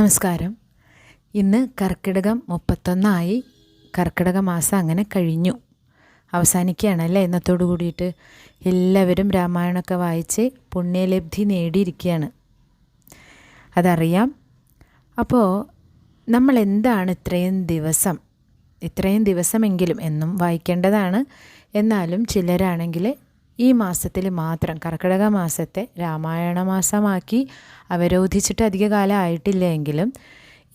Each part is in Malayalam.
നമസ്കാരം. ഇന്ന് കർക്കിടകം മുപ്പത്തൊന്നായി കർക്കിടക മാസം അങ്ങനെ കഴിഞ്ഞു. അവസാനിക്കുകയാണ് അല്ലേ ഇന്നത്തോടു കൂടിയിട്ട് എല്ലാവരും രാമായണമൊക്കെ വായിച്ച് പുണ്യലബ്ധി നേടിയിരിക്കുകയാണ്. അതറിയാം. അപ്പോൾ നമ്മൾ എന്താണ് ഇത്രയും ദിവസം? ഇത്രയും ദിവസമെങ്കിലും എന്നും വായിക്കേണ്ടതാണ്. എന്നാലും ചിലരാണെങ്കിൽ ഈ മാസത്തിൽ മാത്രം കർക്കിടക മാസത്തെ രാമായണ മാസമാക്കി അവരോധിച്ചിട്ട് അധിക കാലം ആയിട്ടില്ല എങ്കിലും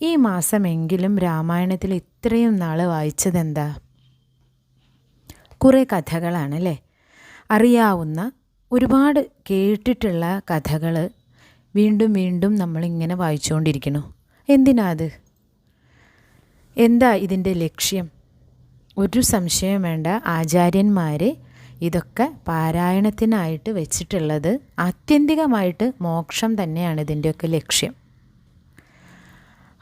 ഈ മാസമെങ്കിലും രാമായണത്തിൽ ഇത്രയും നാൾ വായിച്ചതെന്താ? കുറേ കഥകളാണല്ലേ? അറിയാവുന്ന ഒരുപാട് കേട്ടിട്ടുള്ള കഥകൾ വീണ്ടും വീണ്ടും നമ്മളിങ്ങനെ വായിച്ചുകൊണ്ടിരിക്കുന്നു എന്തിനാ അത്? എന്താ ഇതിന്റെ ലക്ഷ്യം? ഒരു സംശയം വേണ്ട. ആചാര്യന്മാർ ഇതൊക്കെ പാരായണത്തിനായിട്ട് വെച്ചിട്ടുള്ളത് ആത്യന്തികമായിട്ട് മോക്ഷം തന്നെയാണ് ഇതിന്റെയൊക്കെ ലക്ഷ്യം.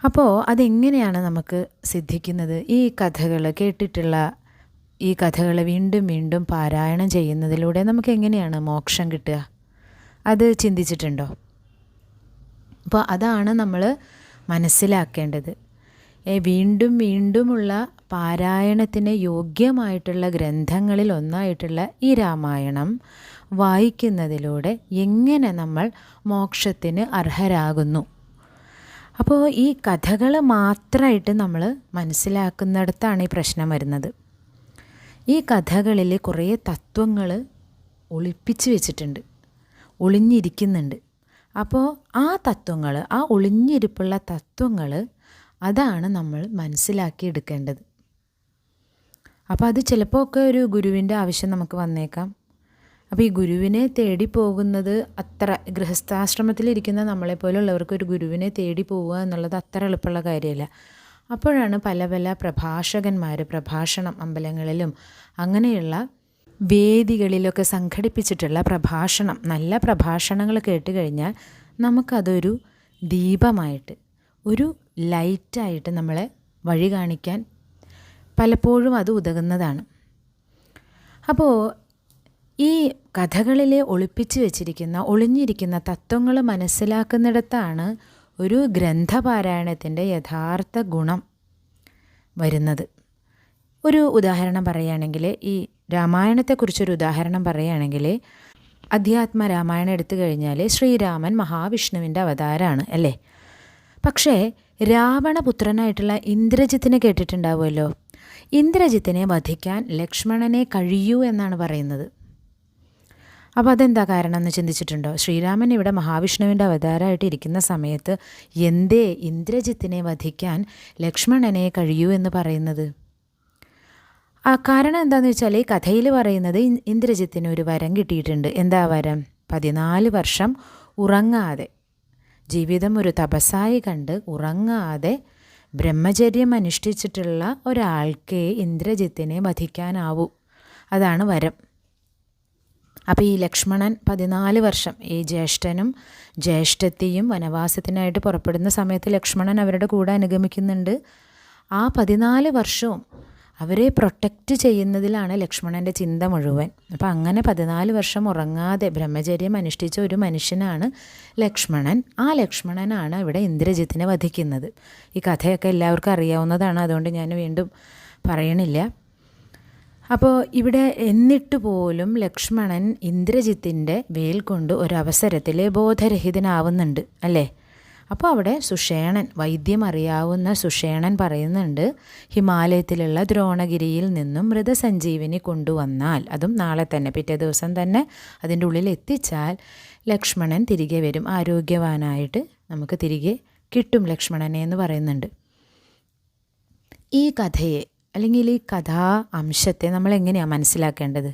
അപ്പോൾ അതെങ്ങനെയാണ് നമുക്ക് സിദ്ധിക്കുന്നത്? ഈ കഥകൾ കേട്ടിട്ടുള്ള ഈ കഥകൾ വീണ്ടും വീണ്ടും പാരായണം ചെയ്യുന്നതിലൂടെ നമുക്ക് എങ്ങനെയാണ് മോക്ഷം കിട്ടുക? അത് ചിന്തിച്ചിട്ടുണ്ടോ? അപ്പോൾ അതാണ് നമ്മൾ മനസ്സിലാക്കേണ്ടത്. വീണ്ടും വീണ്ടുമുള്ള പാരായണത്തിന് യോഗ്യമായിട്ടുള്ള ഗ്രന്ഥങ്ങളിൽ ഒന്നായിട്ടുള്ള ഈ രാമായണം വായിക്കുന്നതിലൂടെ എങ്ങനെ നമ്മൾ മോക്ഷത്തിന് അർഹരാകുന്നു. അപ്പോൾ ഈ കഥകൾ മാത്രമായിട്ട് നമ്മൾ മനസ്സിലാക്കുന്നിടത്താണ് ഈ പ്രശ്നം വരുന്നത്. ഈ കഥകളിൽ കുറേ തത്വങ്ങൾ ഒളിപ്പിച്ച് വെച്ചിട്ടുണ്ട് ഒളിഞ്ഞിരിക്കുന്നുണ്ട്. അപ്പോൾ ആ തത്വങ്ങൾ ആ ഒളിഞ്ഞിരിപ്പുള്ള തത്വങ്ങൾ അതാണ് നമ്മൾ മനസ്സിലാക്കി എടുക്കേണ്ടത് അപ്പോൾ അത് ചിലപ്പോൾ ഒക്കെ ഒരു ഗുരുവിന്റെ ആവശ്യം നമുക്ക് വന്നേക്കാം. അപ്പോൾ ഈ ഗുരുവിനെ തേടി പോകുന്നത് അത്ര ഗൃഹസ്ഥാശ്രമത്തിലിരിക്കുന്ന നമ്മളെപ്പോലുള്ളവർക്ക് ഒരു ഗുരുവിനെ തേടി പോവുക എന്നുള്ളത് അത്ര എളുപ്പമുള്ള കാര്യമല്ല. അപ്പോഴാണ് പല പല പ്രഭാഷകന്മാർ പ്രഭാഷണം അമ്പലങ്ങളിലും അങ്ങനെയുള്ള വേദികളിലൊക്കെ സംഘടിപ്പിച്ചിട്ടുള്ള പ്രഭാഷണം നല്ല പ്രഭാഷണങ്ങൾ കേട്ട് കഴിഞ്ഞാൽ നമുക്കതൊരു ദീപമായിട്ട് ഒരു ലൈറ്റായിട്ട് നമ്മളെ വഴി കാണിക്കാൻ പലപ്പോഴും അത് ഉതകുന്നതാണ്. അപ്പോൾ ഈ കഥകളിലെ ഒളിപ്പിച്ച് വച്ചിരിക്കുന്ന ഒളിഞ്ഞിരിക്കുന്ന തത്വങ്ങൾ മനസ്സിലാക്കുന്നിടത്താണ് ഒരു ഗ്രന്ഥപാരായണത്തിന്റെ യഥാർത്ഥ ഗുണം വരുന്നത്. ഒരു ഉദാഹരണം പറയുകയാണെങ്കിൽ ഈ രാമായണത്തെക്കുറിച്ചൊരു ഉദാഹരണം പറയുകയാണെങ്കിൽ അധ്യാത്മ രാമായണം എടുത്തു കഴിഞ്ഞാൽ ശ്രീരാമൻ മഹാവിഷ്ണുവിന്റെ അവതാരമാണ് അല്ലേ? പക്ഷേ രാവണപുത്രനായിട്ടുള്ള ഇന്ദ്രജിത്തിനെ കേട്ടിട്ടുണ്ടാവുമല്ലോ? ഇന്ദ്രജിത്തിനെ വധിക്കാൻ ലക്ഷ്മണനെ കഴിയൂ എന്നാണ് പറയുന്നത്. അപ്പോൾ അതെന്താ കാരണം എന്ന് ചിന്തിച്ചിട്ടുണ്ടോ? ശ്രീരാമൻ ഇവിടെ മഹാവിഷ്ണുവിന്റെ അവതാരമായിട്ട് ഇരിക്കുന്ന സമയത്ത് എന്തേ ഇന്ദ്രജിത്തിനെ വധിക്കാൻ ലക്ഷ്മണനെ കഴിയൂ എന്ന് പറയുന്നത്? ആ കാരണം എന്താണെന്ന് വെച്ചാൽ ഈ കഥയിൽ പറയുന്നത് ഇന്ദ്രജിത്തിന് ഒരു വരം കിട്ടിയിട്ടുണ്ട്. എന്താ വരം? പതിനാല് വർഷം ഉറങ്ങാതെ. ജീവിതം ഒരു തപസ്സായി കണ്ട് ഉറങ്ങാതെ ബ്രഹ്മചര്യം അനുഷ്ഠിച്ചിട്ടുള്ള ഒരാൾക്കേ ഇന്ദ്രജിത്തിനെ വധിക്കാനാവൂ. അതാണ് വരം. അപ്പോൾ ഈ ലക്ഷ്മണൻ പതിനാല് വർഷം ഈ ജ്യേഷ്ഠനും ജ്യേഷ്ഠത്തെയും വനവാസത്തിനായിട്ട് പുറപ്പെടുന്ന സമയത്ത് ലക്ഷ്മണൻ അവരുടെ കൂടെ അനുഗമിക്കുന്നുണ്ട്. ആ പതിനാല് വർഷവും അവരെ പ്രൊട്ടക്റ്റ് ചെയ്യുന്നതിലാണ് ലക്ഷ്മണന്റെ ചിന്ത മുഴുവൻ. അപ്പോൾ അങ്ങനെ പതിനാല് വർഷം ഉറങ്ങാതെ ബ്രഹ്മചര്യം അനുഷ്ഠിച്ച ഒരു മനുഷ്യനാണ് ലക്ഷ്മണൻ. ആ ലക്ഷ്മണനാണ് ഇവിടെ ഇന്ദ്രജിത്തിനെ വധിക്കുന്നത്. ഈ കഥയൊക്കെ എല്ലാവർക്കും അറിയാവുന്നതാണ് അതുകൊണ്ട് ഞാൻ വീണ്ടും പറയണില്ല. അപ്പോൾ ഇവിടെ എന്നിട്ട് പോലും ലക്ഷ്മണൻ ഇന്ദ്രജിത്തിന്റെ വേൽ കൊണ്ട് ഒരവസരത്തിൽ ബോധരഹിതനാവുന്നുണ്ട് അല്ലേ? അപ്പോൾ അവിടെ സുഷേണൻ വൈദ്യം അറിയാവുന്ന സുഷേണൻ പറയുന്നുണ്ട് ഹിമാലയത്തിലുള്ള ദ്രോണഗിരിയിൽ നിന്നും മൃതസഞ്ജീവിനി കൊണ്ടുവന്നാൽ അതും നാളെ തന്നെ പിറ്റേ ദിവസം തന്നെ അതിന്റെ ഉള്ളിൽ എത്തിച്ചാൽ ലക്ഷ്മണൻ തിരികെ വരും ആരോഗ്യവാനായിട്ട് നമുക്ക് തിരികെ കിട്ടും ലക്ഷ്മണനെ എന്ന് പറയുന്നുണ്ട്. ഈ കഥയെ അല്ലെങ്കിൽ ഈ കഥാ അംശത്തെ നമ്മൾ എങ്ങനെയാണ് മനസ്സിലാക്കേണ്ടത്?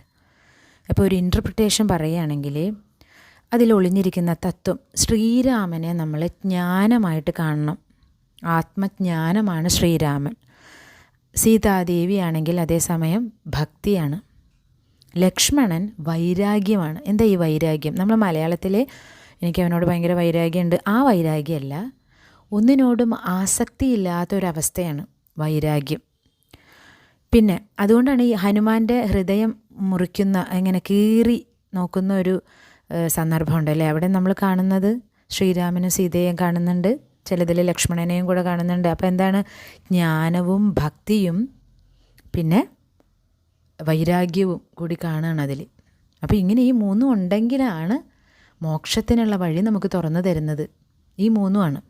അപ്പോൾ ഒരു ഇന്റർപ്രിട്ടേഷൻ പറയുകയാണെങ്കിൽ അതിൽ ഒളിഞ്ഞിരിക്കുന്ന തത്വം. ശ്രീരാമനെ നമ്മൾ ജ്ഞാനമായിട്ട് കാണണം. ആത്മജ്ഞാനമാണ് ശ്രീരാമൻ. സീതാദേവിയാണെങ്കിൽ അതേസമയം ഭക്തിയാണ്. ലക്ഷ്മണൻ വൈരാഗ്യമാണ്. എന്താ ഈ വൈരാഗ്യം? നമ്മൾ മലയാളത്തിലെ എനിക്ക് അവനോട് ഭയങ്കര വൈരാഗ്യമുണ്ട്. ആ വൈരാഗ്യമല്ല ഒന്നിനോടും ആസക്തിയില്ലാത്തൊരവസ്ഥയാണ് വൈരാഗ്യം. പിന്നെ അതുകൊണ്ടാണ് ഈ ഹനുമാന്റെ ഹൃദയം മുറിക്കുന്ന ഇങ്ങനെ കീറി നോക്കുന്ന ഒരു സന്ദർഭമുണ്ടല്ലേ? അവിടെ നമ്മൾ കാണുന്നത് ശ്രീരാമനും സീതയെയും കാണുന്നുണ്ട്. ചിലതിൽ ലക്ഷ്മണനെയും കൂടെ കാണുന്നുണ്ട്. അപ്പോൾ എന്താണ്? ജ്ഞാനവും ഭക്തിയും പിന്നെ വൈരാഗ്യവും കൂടി കാണുകയാണ് അതിൽ. അപ്പോൾ ഇങ്ങനെ ഈ മൂന്നും ഉണ്ടെങ്കിലാണ് മോക്ഷത്തിനുള്ള വഴി നമുക്ക് തുറന്നു തരുന്നത്. ഈ മൂന്നുമാണ്.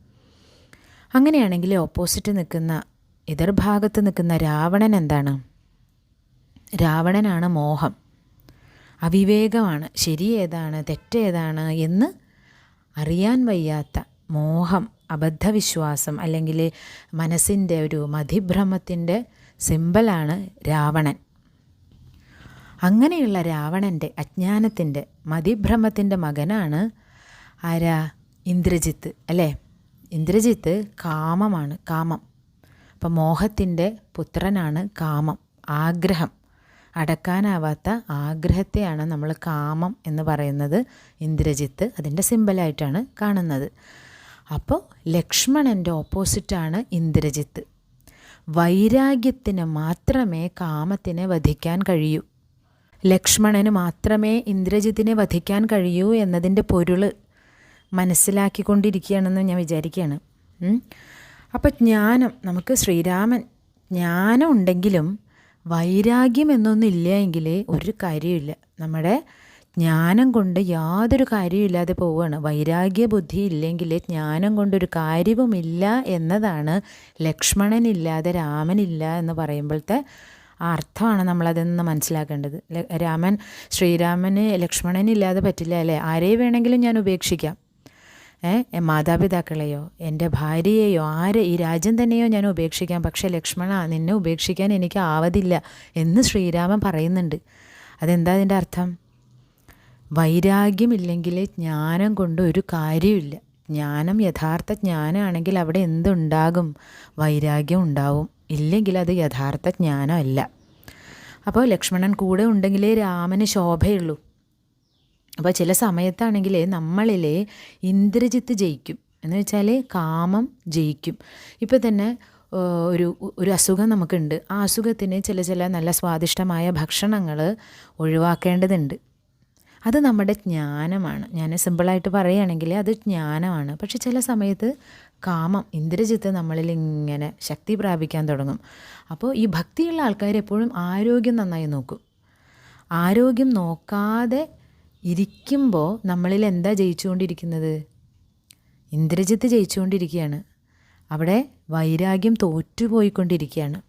അങ്ങനെയാണെങ്കിൽ ഓപ്പോസിറ്റ് നിൽക്കുന്ന എതിർഭാഗത്ത് നിൽക്കുന്ന രാവണൻ എന്താണ്? രാവണനാണ് മോഹം. അവിവേകമാണ്. ശരി ഏതാണ് തെറ്റേതാണ് എന്ന് അറിയാൻ വയ്യാത്ത മോഹം അബദ്ധവിശ്വാസം അല്ലെങ്കിൽ മനസ്സിന്റെ ഒരു മതിഭ്രമത്തിന്റെ സിമ്പലാണ് രാവണൻ. അങ്ങനെയുള്ള രാവണന്റെ അജ്ഞാനത്തിന്റെ മതിഭ്രമത്തിന്റെ മകനാണ് ആരാ? ഇന്ദ്രജിത്ത് അല്ലേ? ഇന്ദ്രജിത്ത് കാമമാണ് കാമം. അപ്പം മോഹത്തിന്റെ പുത്രനാണ് കാമം ആഗ്രഹം. അടക്കാനാവാത്ത ആഗ്രഹത്തെയാണ് നമ്മൾ കാമം എന്ന് പറയുന്നത് ഇന്ദ്രജിത്ത് അതിന്റെ സിമ്പലായിട്ടാണ് കാണുന്നത്. അപ്പോൾ ലക്ഷ്മണന്റെ ഓപ്പോസിറ്റാണ് ഇന്ദ്രജിത്ത്. വൈരാഗ്യത്തിന് മാത്രമേ കാമത്തിനെ വധിക്കാൻ കഴിയൂ. ലക്ഷ്മണന് മാത്രമേ ഇന്ദ്രജിത്തിനെ വധിക്കാൻ കഴിയൂ എന്നതിന്റെ പൊരുൾ മനസ്സിലാക്കിക്കൊണ്ടിരിക്കുകയാണെന്ന് ഞാൻ വിചാരിക്കുകയാണ്. അപ്പം ജ്ഞാനം നമുക്ക് ശ്രീരാമൻ ജ്ഞാനം ഉണ്ടെങ്കിലും വൈരാഗ്യം എന്നൊന്നില്ല എങ്കിൽ ഒരു കാര്യമില്ല നമ്മുടെ ജ്ഞാനം കൊണ്ട് യാതൊരു കാര്യമില്ലാതെ പോവുകയാണ്. വൈരാഗ്യ ബുദ്ധി ഇല്ലെങ്കിൽ ജ്ഞാനം കൊണ്ടൊരു കാര്യവുമില്ല എന്നതാണ് ലക്ഷ്മണനില്ലാതെ രാമനില്ല എന്ന് പറയുമ്പോഴത്തെ അർത്ഥമാണ് അർത്ഥമാണ് നമ്മളതെന്ന് മനസ്സിലാക്കേണ്ടത്. രാമൻ ശ്രീരാമന് ലക്ഷ്മണനില്ലാതെ പറ്റില്ല അല്ലേ? ആരെ വേണമെങ്കിലും ഞാൻ ഉപേക്ഷിക്കാം. മാതാപിതാക്കളെയോ എന്റെ ഭാര്യയെയോ ആരെ ഈ രാജ്യം തന്നെയോ ഞാൻ ഉപേക്ഷിക്കാം. പക്ഷേ ലക്ഷ്മണ നിന്നെ ഉപേക്ഷിക്കാൻ എനിക്ക് ആവതില്ല എന്ന് ശ്രീരാമൻ പറയുന്നുണ്ട്. അതെന്താ അതിന്റെ അർത്ഥം? വൈരാഗ്യമില്ലെങ്കിൽ ജ്ഞാനം കൊണ്ട് ഒരു കാര്യമില്ല ജ്ഞാനം യഥാർത്ഥ ജ്ഞാനമാണെങ്കിൽ അവിടെ എന്തുണ്ടാകും? വൈരാഗ്യം ഉണ്ടാവും. ഇല്ലെങ്കിൽ അത് യഥാർത്ഥ ജ്ഞാനമല്ല. അപ്പോൾ ലക്ഷ്മണൻ കൂടെ ഉണ്ടെങ്കിലേ രാമന് ശോഭയുള്ളൂ. അപ്പോൾ ചില സമയത്താണെങ്കിൽ നമ്മളിലെ ഇന്ദ്രജിത്ത് ജയിക്കും. എന്ന് വെച്ചാൽ കാമം ജയിക്കും. ഇപ്പോൾ തന്നെ ഒരു ഒരു അസുഖം നമുക്കുണ്ട്. ആ അസുഖത്തിന് ചില ചില നല്ല സ്വാദിഷ്ടമായ ഭക്ഷണങ്ങൾ ഒഴിവാക്കേണ്ടതുണ്ട്. അത് നമ്മുടെ ജ്ഞാനമാണ്. ഞാൻ സിമ്പിളായിട്ട് പറയുകയാണെങ്കിൽ അത് ജ്ഞാനമാണ്. പക്ഷെ ചില സമയത്ത് കാമം ഇന്ദ്രജിത്ത് നമ്മളിൽ ഇങ്ങനെ ശക്തി പ്രാപിക്കാൻ തുടങ്ങും. അപ്പോൾ ഈ ഭക്തിയുള്ള ആൾക്കാർ എപ്പോഴും ആരോഗ്യം നന്നായി നോക്കും. ആരോഗ്യം നോക്കാതെ ഇരിക്കുമ്പോൾ നമ്മളിൽ എന്താ ജയിച്ചുകൊണ്ടിരിക്കുന്നത്? ഇന്ദ്രജിത്ത് ജയിച്ചുകൊണ്ടിരിക്കുകയാണ്. അവിടെ വൈരാഗ്യം തോറ്റുപോയിക്കൊണ്ടിരിക്കുകയാണ്.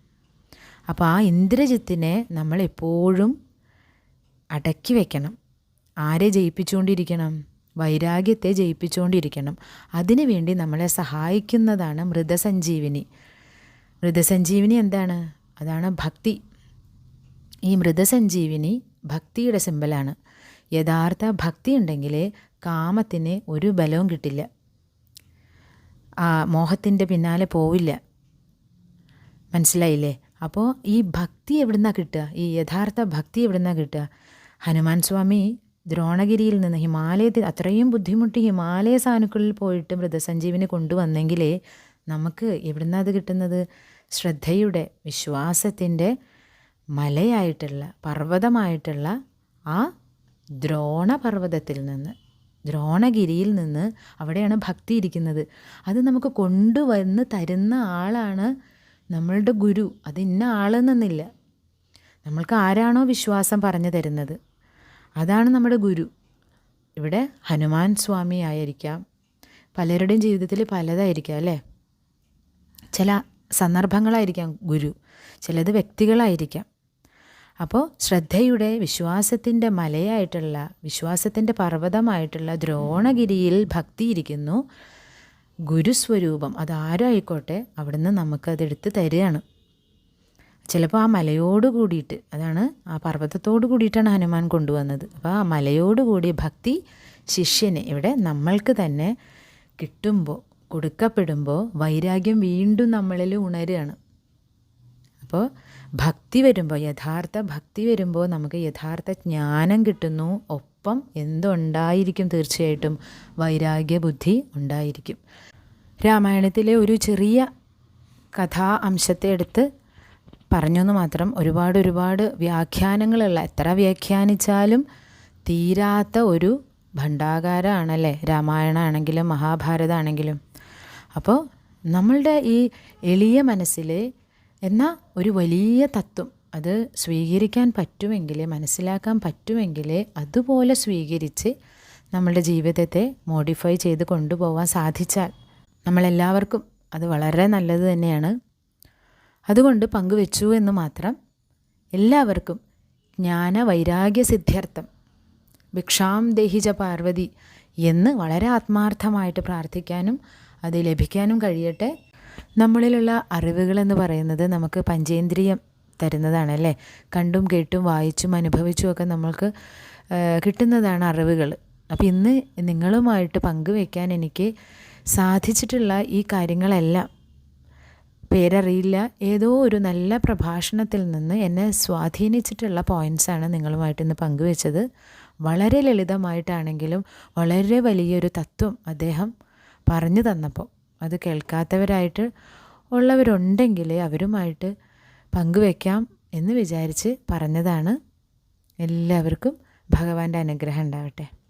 അപ്പോൾ ആ ഇന്ദ്രജിത്തിനെ നമ്മൾ എപ്പോഴും അടക്കി വെക്കണം. ആരെ ജയിപ്പിച്ചുകൊണ്ടിരിക്കണം? വൈരാഗ്യത്തെ ജയിപ്പിച്ചുകൊണ്ടിരിക്കണം. അതിനുവേണ്ടി നമ്മളെ സഹായിക്കുന്നതാണ് മൃതസഞ്ജീവിനി. മൃതസഞ്ജീവിനി എന്താണ്? അതാണ് ഭക്തി. ഈ മൃതസഞ്ജീവിനി ഭക്തിയുടെ സിമ്പലാണ് യഥാർത്ഥ ഭക്തി ഉണ്ടെങ്കിൽ കാമത്തിന് ഒരു ബലവും കിട്ടില്ല. ആ മോഹത്തിന്റെ പിന്നാലെ പോവില്ല. മനസ്സിലായില്ലേ? അപ്പോൾ ഈ ഭക്തി എവിടുന്നാണ് കിട്ടുക? ഈ യഥാർത്ഥ ഭക്തി എവിടുന്നാണ് കിട്ടുക? ഹനുമാൻ സ്വാമി ദ്രോണഗിരിയിൽ നിന്ന് ഹിമാലയത്തിൽ അത്രയും ബുദ്ധിമുട്ടി ഹിമാലയ സാനുക്കളിൽ പോയിട്ട് മൃതസഞ്ജീവിനെ കൊണ്ടുവന്നെങ്കിലേ നമുക്ക് എവിടുന്നാണ് അത് കിട്ടുന്നത്? ശ്രദ്ധയുടെ വിശ്വാസത്തിന്റെ മലയായിട്ടുള്ള പർവതമായിട്ടുള്ള ആ ദ്രോണപർവതത്തിൽ നിന്ന് ദ്രോണഗിരിയിൽ നിന്ന് അവിടെയാണ് ഭക്തി ഇരിക്കുന്നത്. അത് നമുക്ക് കൊണ്ടുവന്ന് തരുന്ന ആളാണ് നമ്മളുടെ ഗുരു. അത് ഇന്ന ആളെന്നൊന്നില്ല. നമ്മൾക്ക് ആരാണോ വിശ്വാസം പറഞ്ഞു തരുന്നത്? അതാണ് നമ്മുടെ ഗുരു. ഇവിടെ ഹനുമാൻ സ്വാമി ആയിരിക്കാം. പലരുടെയും ജീവിതത്തിൽ പലതായിരിക്കാം അല്ലേ? ചില സന്ദർഭങ്ങളായിരിക്കാം ഗുരു. ചിലത് വ്യക്തികളായിരിക്കാം. അപ്പോൾ ശ്രദ്ധയുടെ വിശ്വാസത്തിന്റെ മലയായിട്ടുള്ള വിശ്വാസത്തിന്റെ പർവതമായിട്ടുള്ള ദ്രോണഗിരിയിൽ ഭക്തിയിരിക്കുന്നു ഗുരുസ്വരൂപം. അതാരായിക്കോട്ടെ അവിടുന്ന് നമുക്കതെടുത്ത് തരികയാണ്. ചിലപ്പോൾ ആ മലയോട് കൂടിയിട്ട് അതാണ് ആ പർവതത്തോട് കൂടിയിട്ടാണ് ഹനുമാൻ കൊണ്ടുവന്നത്. അപ്പോൾ ആ മലയോട് കൂടിയ ഭക്തി ശിഷ്യന് ഇവിടെ നമ്മൾക്ക് തന്നെ കിട്ടുമ്പോൾ കൊടുക്കപ്പെടുമ്പോൾ വൈരാഗ്യം വീണ്ടും നമ്മളിൽ ഉണരുകയാണ്. അപ്പോൾ ഭക്തി വരുമ്പോൾ യഥാർത്ഥ ഭക്തി വരുമ്പോൾ നമുക്ക് യഥാർത്ഥ ജ്ഞാനം കിട്ടുന്നു. ഒപ്പം എന്തുണ്ടായിരിക്കും തീർച്ചയായിട്ടും? വൈരാഗ്യ ബുദ്ധി ഉണ്ടായിരിക്കും. രാമായണത്തിലെ ഒരു ചെറിയ കഥാ അംശത്തെ എടുത്ത് പറഞ്ഞെന്ന് മാത്രം ഒരുപാട് ഒരുപാട് വ്യാഖ്യാനങ്ങളുള്ള എത്ര വ്യാഖ്യാനിച്ചാലും തീരാത്ത ഒരു ഭണ്ഡാകാരമാണല്ലേ? രാമായണ ആണെങ്കിലും മഹാഭാരതമാണെങ്കിലും അപ്പോൾ നമ്മളുടെ ഈ എളിയ മനസ്സിൽ എന്ന ഒരു വലിയ തത്വം. അത് സ്വീകരിക്കാൻ പറ്റുമെങ്കിൽ മനസ്സിലാക്കാൻ പറ്റുമെങ്കിൽ അതുപോലെ സ്വീകരിച്ച് നമ്മളുടെ ജീവിതത്തെ മോഡിഫൈ ചെയ്ത് കൊണ്ടുപോകാൻ സാധിച്ചാൽ നമ്മളെല്ലാവർക്കും അത് വളരെ നല്ലത് തന്നെയാണ്. അതുകൊണ്ട് പങ്കുവെച്ചു എന്ന് മാത്രം എല്ലാവർക്കും ജ്ഞാന വൈരാഗ്യ സിദ്ധ്യർത്ഥം. ഭിക്ഷാം ദേഹിജ പാർവതി എന്ന് വളരെ ആത്മാർത്ഥമായിട്ട് പ്രാർത്ഥിക്കാനും അത് ലഭിക്കാനും കഴിയട്ടെ. നമ്മളിലുള്ള അറിവുകളെന്ന് പറയുന്നത് നമുക്ക് പഞ്ചേന്ദ്രിയം തരുന്നതാണ് അല്ലേ കണ്ടും കേട്ടും വായിച്ചും അനുഭവിച്ചും ഒക്കെ നമ്മൾക്ക് കിട്ടുന്നതാണ് അറിവുകൾ. അപ്പോൾ ഇന്ന് നിങ്ങളുമായിട്ട് പങ്കുവെക്കാൻ എനിക്ക് സാധിച്ചിട്ടുള്ള ഈ കാര്യങ്ങളെല്ലാം പേരറിയില്ല. ഏതോ ഒരു നല്ല പ്രഭാഷണത്തിൽ നിന്ന് എന്നെ സ്വാധീനിച്ചിട്ടുള്ള പോയിന്റ്സാണ് നിങ്ങളുമായിട്ട് ഇന്ന് പങ്കുവെച്ചത്. വളരെ ലളിതമായിട്ടാണെങ്കിലും വളരെ വലിയൊരു തത്വം അദ്ദേഹം പറഞ്ഞു തന്നപ്പോൾ. അത് കേൾക്കാത്തവരായിട്ട് ഉള്ളവരുണ്ടെങ്കിൽ അവരുമായിട്ട് പങ്കുവെക്കാം എന്ന് വിചാരിച്ച് പറഞ്ഞതാണ്. എല്ലാവർക്കും ഭഗവാന്റെ അനുഗ്രഹം ഉണ്ടാവട്ടെ.